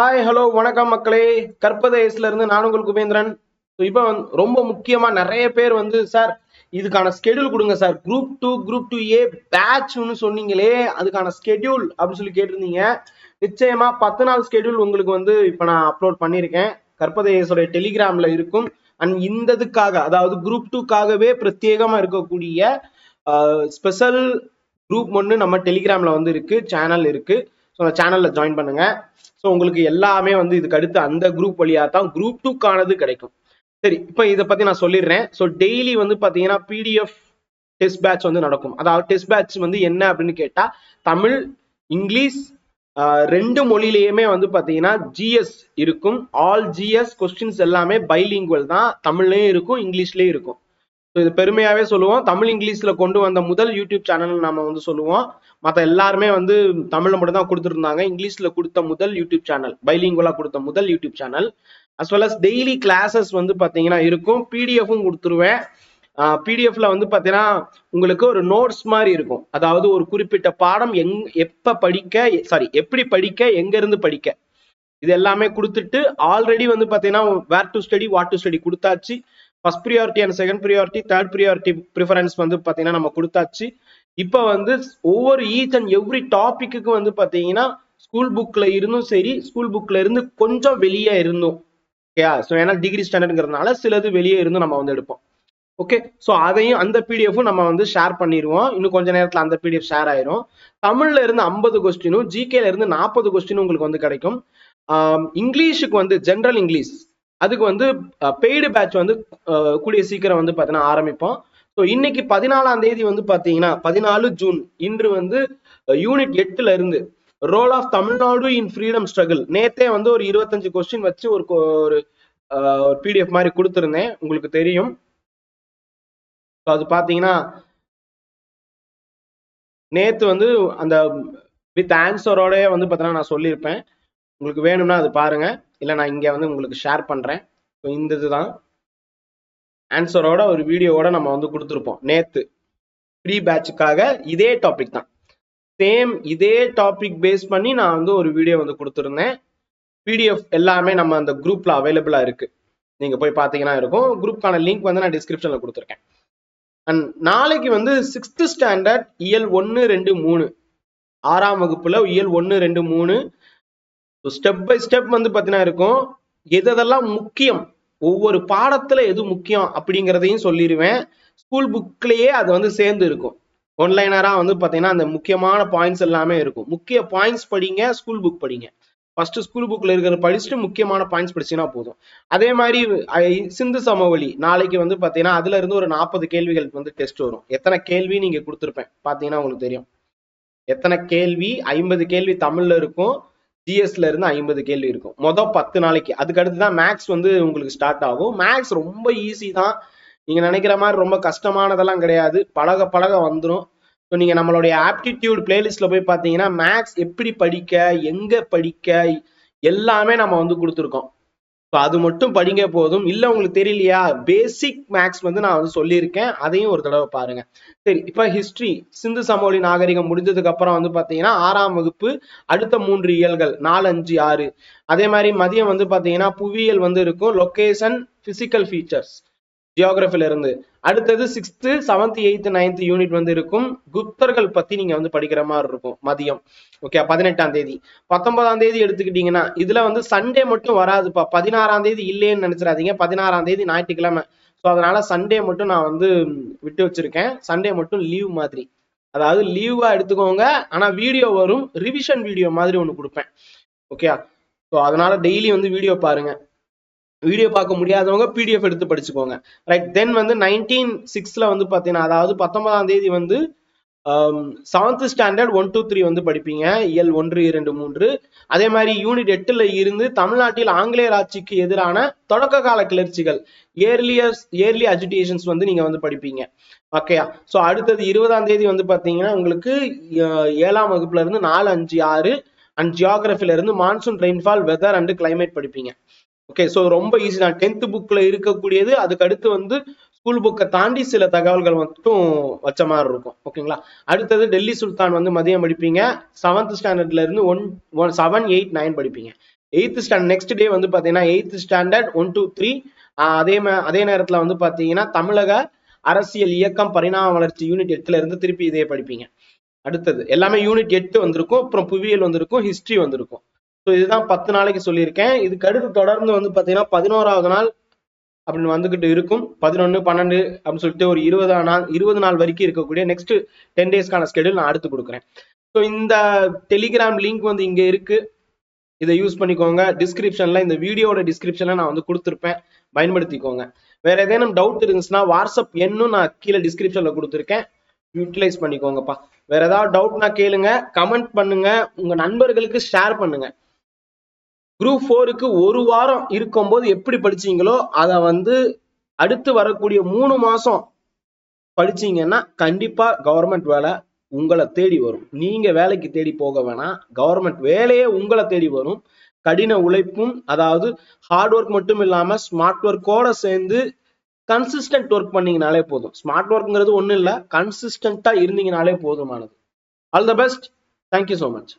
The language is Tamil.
ஹாய் ஹலோ வணக்கம் மக்களே. கற்பதேசில இருந்து நான் உங்கள் குபேந்திரன். இப்போ ரொம்ப முக்கியமா நிறைய பேர் வந்து சார் இதுக்கான ஸ்கெடியூல் கொடுங்க sir group two group two A பேட்ச்னு சொன்னீங்களே அதுக்கான ஸ்கெடியூல் அப்படின்னு சொல்லி கேட்டிருந்தீங்க. நிச்சயமா பத்து நாள் ஸ்கெடியூல் உங்களுக்கு வந்து இப்போ நான் அப்லோட் பண்ணியிருக்கேன். கற்பதேசோட டெலிகிராம்ல இருக்கும். அண்ட் இந்த இதுக்காக அதாவது குரூப் டூக்காகவே பிரத்யேகமா இருக்கக்கூடிய ஸ்பெஷல் குரூப் ஒன்று நம்ம டெலிகிராம்ல வந்து இருக்குது சேனல் இருக்குது ஸோ அந்த ஜாயின் பண்ணுங்க. ஸோ உங்களுக்கு எல்லாமே வந்து இதுக்கு அடுத்து அந்த குரூப் வழியா தான் குரூப் டூக்கானது கிடைக்கும். சரி இப்போ இதை பற்றி நான் சொல்லிடுறேன். ஸோ டெய்லி வந்து பார்த்தீங்கன்னா பிடிஎஃப் டெஸ்ட் பேட்ச் வந்து நடக்கும். அதாவது டெஸ்ட் பேட்ச் வந்து என்ன அப்படின்னு கேட்டால் தமிழ் இங்கிலீஷ் ரெண்டு மொழியிலையுமே வந்து பார்த்தீங்கன்னா ஜிஎஸ் இருக்கும். ஆல் ஜிஎஸ் கொஸ்டின்ஸ் எல்லாமே பைலிங்குவல் தான். தமிழ்லையும் இருக்கும் இங்கிலீஷ்லேயும் இருக்கும். இது பெருமையாவே சொல்லுவோம். தமிழ் இங்கிலீஷ்ல கொண்டு வந்த முதல் யூடியூப் சேனல் நம்ம வந்து சொல்லுவோம். மற்ற எல்லாருமே வந்து தமிழ்ல மட்டும் தான் கொடுத்துருந்தாங்க. இங்கிலீஷ்ல கொடுத்த முதல் யூடியூப் சேனல் பைலிங்குவலா கொடுத்த முதல் YouTube channel as well as daily classes வந்து பாத்தீங்கன்னா இருக்கும். பிடிஎஃப்பும் கொடுத்துருவேன். பிடிஎஃப்ல வந்து பாத்தீங்கன்னா உங்களுக்கு ஒரு நோட்ஸ் மாதிரி இருக்கும். அதாவது ஒரு குறிப்பிட்ட பாடம் எங் எப்ப படிக்க சாரி எப்படி படிக்க எங்க இருந்து படிக்க. இது எல்லாமே கொடுத்துட்டு ஆல்ரெடி வந்து பாத்தீங்கன்னா where to study what to study கொடுத்தாச்சு. First priority and second priority third priority preference வந்து பார்த்தீங்கன்னா நம்ம கொடுத்தாச்சு. இப்போ வந்து ஒவ்வொரு ஈச் அண்ட் எவ்ரி டாப்பிக்குக்கு வந்து பார்த்தீங்கன்னா ஸ்கூல் புக்கில் இருந்தும் சரி ஸ்கூல் புக்ல இருந்து கொஞ்சம் வெளியே இருந்தும். ஓகேயா ஸோ ஏன்னா டிகிரி ஸ்டாண்டர்ட்ங்கிறதுனால சிலது வெளியே இருந்தும் நம்ம வந்து எடுப்போம். ஓகே ஸோ அதையும் அந்த பிடிஎஃப்பும் நம்ம வந்து ஷேர் பண்ணிடுவோம். இன்னும் கொஞ்ச நேரத்தில் அந்த பிடிஎஃப் ஷேர் ஆயிரும். தமிழ்ல இருந்து ஐம்பது கொஸ்டினும் ஜிகேல இருந்து நாற்பது கொஸ்டினும் உங்களுக்கு வந்து கிடைக்கும். இங்கிலீஷுக்கு வந்து ஜென்ரல் இங்கிலீஷ் அதுக்கு வந்து பெய்டு பேட்ச் வந்து கூடிய சீக்கிரம் வந்து பார்த்தீங்கன்னா ஆரம்பிப்போம். ஸோ இன்னைக்கு பதினாலாம் தேதி வந்து பார்த்தீங்கன்னா பதினாலு ஜூன் இன்று வந்து யூனிட் எட்டுல இருந்து role of Tamil Nadu in freedom struggle நேத்தே வந்து ஒரு இருபத்தஞ்சு கொஸ்டின் வச்சு ஒரு ஒரு பிடிஎஃப் மாதிரி கொடுத்துருந்தேன். உங்களுக்கு தெரியும். ஸோ அது பார்த்தீங்கன்னா நேத்து வந்து அந்த வித் ஆன்சரோடய வந்து பார்த்தீங்கன்னா நான் சொல்லியிருப்பேன். உங்களுக்கு வேணும்னா அது பாருங்கள் இல்லை நான் இங்கே வந்து உங்களுக்கு ஷேர் பண்ணுறேன் ஸோ இந்த இதுதான் ஆன்சரோட ஒரு வீடியோவோட நம்ம வந்து கொடுத்துருப்போம். நேற்று ப்ரீ பேட்சுக்காக இதே டாபிக் தான். சேம் இதே டாபிக் பேஸ் பண்ணி நான் வந்து ஒரு வீடியோ வந்து கொடுத்துருந்தேன். பிடிஎஃப் எல்லாமே நம்ம அந்த குரூப்பில் அவைலபிளா இருக்கு. நீங்கள் போய் பார்த்தீங்கன்னா இருக்கும். குரூப்க்கான லிங்க் வந்து நான் டிஸ்கிரிப்ஷனில் கொடுத்துருக்கேன். அண்ட் நாளைக்கு வந்து சிக்ஸ்த்து ஸ்டாண்டர்ட் இயல் ஒன்று ரெண்டு மூணு. ஆறாம் வகுப்பில் இயல் ஒன்று ரெண்டு மூணு ஸ்டெப் பை ஸ்டெப் வந்து பார்த்தீங்கன்னா இருக்கும். எதெல்லாம் முக்கியம்? ஒவ்வொரு பாடத்துல எது முக்கியம் அப்படிங்கிறதையும் சொல்லிடுவேன் ஸ்கூல் புக்லேயே அது வந்து சேர்ந்து இருக்கும். ஒன்லைனராக வந்து பார்த்தீங்கன்னா அந்த முக்கியமான பாயிண்ட்ஸ் எல்லாமே இருக்கும். முக்கிய பாயிண்ட்ஸ் படிங்க ஸ்கூல் புக் படிங்க. ஃபர்ஸ்ட் ஸ்கூல் புக்கில் இருக்கிற படிச்சுட்டு முக்கியமான பாயிண்ட்ஸ் படிச்சீங்கன்னா போதும். அதே மாதிரி சிந்து சமவெளி நாளைக்கு வந்து பார்த்தீங்கன்னா அதுல இருந்து ஒரு நாற்பது கேள்விகள் வந்து டெஸ்ட் வரும். எத்தனை கேள்வி நீங்க கொடுத்துருப்பேன்? பார்த்தீங்கன்னா உங்களுக்கு தெரியும். எத்தனை கேள்வி? ஐம்பது கேள்வி தமிழ்ல இருக்கும். ஜிஎஸ்ல இருந்து ஐம்பது கேள்வி இருக்கும். மொதல் பத்து நாளைக்கு. அதுக்கு அடுத்து தான் மேக்ஸ் வந்து உங்களுக்கு ஸ்டார்ட் ஆகும். மேக்ஸ் ரொம்ப ஈஸி தான். நீங்க நினைக்கிற மாதிரி ரொம்ப கஷ்டமானதெல்லாம் கிடையாது. பழக பழக வந்துடும் ஸோ நீங்க நம்மளுடைய ஆப்டிடியூட் பிளேலிஸ்ட்ல போய் பார்த்தீங்கன்னா மேக்ஸ் எப்படி படிக்க எங்க படிக்க எல்லாமே நம்ம வந்து கொடுத்துருக்கோம். ஸோ அது மட்டும் படிங்க போதும். இல்லை உங்களுக்கு தெரியலையா? பேசிக் மேக்ஸ் வந்து நான் வந்து சொல்லியிருக்கேன். அதையும் ஒரு தடவை பாருங்க. சரி இப்போ ஹிஸ்ட்ரி சிந்து சமவெளி நாகரிகம் முடிஞ்சதுக்கு அப்புறம் வந்து பார்த்தீங்கன்னா ஆறாம் வகுப்பு அடுத்த மூன்று இயல்கள் நாலு அஞ்சு ஆறு. அதே மாதிரி மதியம் வந்து பார்த்தீங்கன்னா புவியியல் வந்து இருக்கும். லொகேஷன் பிசிக்கல் ஃபீச்சர்ஸ் ஜியோகிராஃபில இருந்து. அடுத்தது sixth seventh eighth ninth unit வந்து இருக்கும். குப்தர்கள் பத்தி நீங்க வந்து படிக்கிற மாதிரி இருக்கும் மதியம். ஓகே பதினெட்டாம் தேதி. பத்தொன்பதாம் தேதி எடுத்துக்கிட்டீங்கன்னா இதுல வந்து சண்டே மட்டும் வராதுப்பா. பதினாறாம் தேதி இல்லைன்னு நினைச்சிடாதீங்க. பதினாறாம் தேதி ஞாயிற்றுக்கிழமை. ஸோ அதனால சண்டே மட்டும் நான் வந்து விட்டு வச்சிருக்கேன். சண்டே மட்டும் லீவ் மாதிரி. அதாவது லீவா எடுத்துக்கோங்க. ஆனா வீடியோ வரும். ரிவிஷன் வீடியோ மாதிரி ஒன்று கொடுப்பேன். ஓகே ஸோ அதனால டெய்லி வந்து வீடியோ பாருங்க. வீடியோ பார்க்க முடியாதவங்க பிடிஎஃப் எடுத்து படிச்சுக்கோங்க. ரைட் தென் வந்து நைன்டீன் சிக்ஸ்ல வந்து பார்த்தீங்கன்னா அதாவது பத்தொன்பதாம் தேதி வந்து seventh standard one two three வந்து படிப்பீங்க. இயல் ஒன்று இரண்டு மூன்று. அதே மாதிரி யூனிட் எட்டுல இருந்து தமிழ்நாட்டில் ஆங்கிலேயர் ஆட்சிக்கு எதிரான தொடக்க கால கிளர்ச்சிகள் ஏர்லியர்ஸ் ஏர்லி அஜிடேஷன்ஸ் வந்து நீங்க வந்து படிப்பீங்க. ஓகேயா ஸோ அடுத்தது இருபதாம் தேதி வந்து பார்த்தீங்கன்னா உங்களுக்கு ஏழாம் வகுப்புல இருந்து நாலு அஞ்சு ஆறு அண்ட் ஜியாகிரபில இருந்து monsoon rainfall weather and climate படிப்பீங்க. ஓகே ஸோ ரொம்ப ஈஸி தான். டென்த் புக்கில் இருக்கக்கூடியது அதுக்கு அடுத்து வந்து ஸ்கூல் புக்கை தாண்டி சில தகவல்கள் மட்டும் வச்ச மாதிரி இருக்கும். ஓகேங்களா அடுத்தது டெல்லி சுல்தான் வந்து மதியம் படிப்பீங்க. செவன்த் ஸ்டாண்டர்ட்ல இருந்து one one seven eight nine படிப்பீங்க. எயித்து ஸ்டாண்டர்ட் நெக்ஸ்ட் டே வந்து பார்த்தீங்கன்னா eighth standard one two three அதே அதே நேரத்தில் வந்து பார்த்தீங்கன்னா தமிழக அரசியல் இயக்கம் பரிணாம வளர்ச்சி யூனிட் எட்டுல இருந்து திருப்பி இதே படிப்பீங்க. அடுத்தது எல்லாமே யூனிட் எட்டு வந்திருக்கும். அப்புறம் புவியியல் வந்திருக்கும் ஹிஸ்ட்ரி வந்திருக்கும். ஸோ இதுதான் பத்து நாளைக்கு சொல்லியிருக்கேன். இதுக்கு அடுத்து தொடர்ந்து வந்து பாத்தீங்கன்னா பதினோராவது நாள் அப்படின்னு வந்துகிட்டு இருக்கும். பதினொன்னு பன்னெண்டு அப்படின்னு சொல்லிட்டு ஒரு இருபது நாள் இருபது நாள் வரைக்கும் இருக்கக்கூடிய நெக்ஸ்ட் டென் டேஸ்க்கான ஸ்கெடியூல் நான் அடுத்து கொடுக்குறேன். ஸோ இந்த டெலிகிராம் லிங்க் வந்து இங்கே இருக்கு. இதை யூஸ் பண்ணிக்கோங்க. டிஸ்கிரிப்ஷன்ல இந்த வீடியோட டிஸ்கிரிப்ஷன்ல நான் வந்து கொடுத்துருப்பேன். பயன்படுத்திக்கோங்க. வேற ஏதேனும் டவுட் இருந்துச்சுன்னா வாட்ஸ்அப் எண்ணும் நான் கீழே டிஸ்கிரிப்ஷன்ல கொடுத்துருக்கேன். யூட்டிலைஸ் பண்ணிக்கோங்கப்பா. வேற ஏதாவது டவுட்னா கேளுங்க. கமெண்ட் பண்ணுங்க. உங்க நண்பர்களுக்கு ஷேர் பண்ணுங்க. குரூப் ஃபோருக்கு ஒரு வாரம் இருக்கும்போது எப்படி படிச்சீங்களோ அதை வந்து அடுத்து வரக்கூடிய மூணு மாசம் படிச்சீங்கன்னா கண்டிப்பா கவர்மெண்ட் வேலை உங்களை தேடி வரும். நீங்க வேலைக்கு தேடி போக வேணாம். கவர்மெண்ட் வேலையே உங்களை தேடி வரும். கடின உழைப்பும் அதாவது ஹார்ட் ஒர்க் மட்டும் இல்லாம ஸ்மார்ட் ஒர்க்கோட சேர்ந்து கன்சிஸ்டன்ட் ஒர்க் பண்ணீங்கனாலே போதும். ஸ்மார்ட் ஒர்க்ங்கிறது ஒன்றும் இல்லை கன்சிஸ்டண்டா இருந்தீங்கனாலே போதுமானது. All the best thank you so much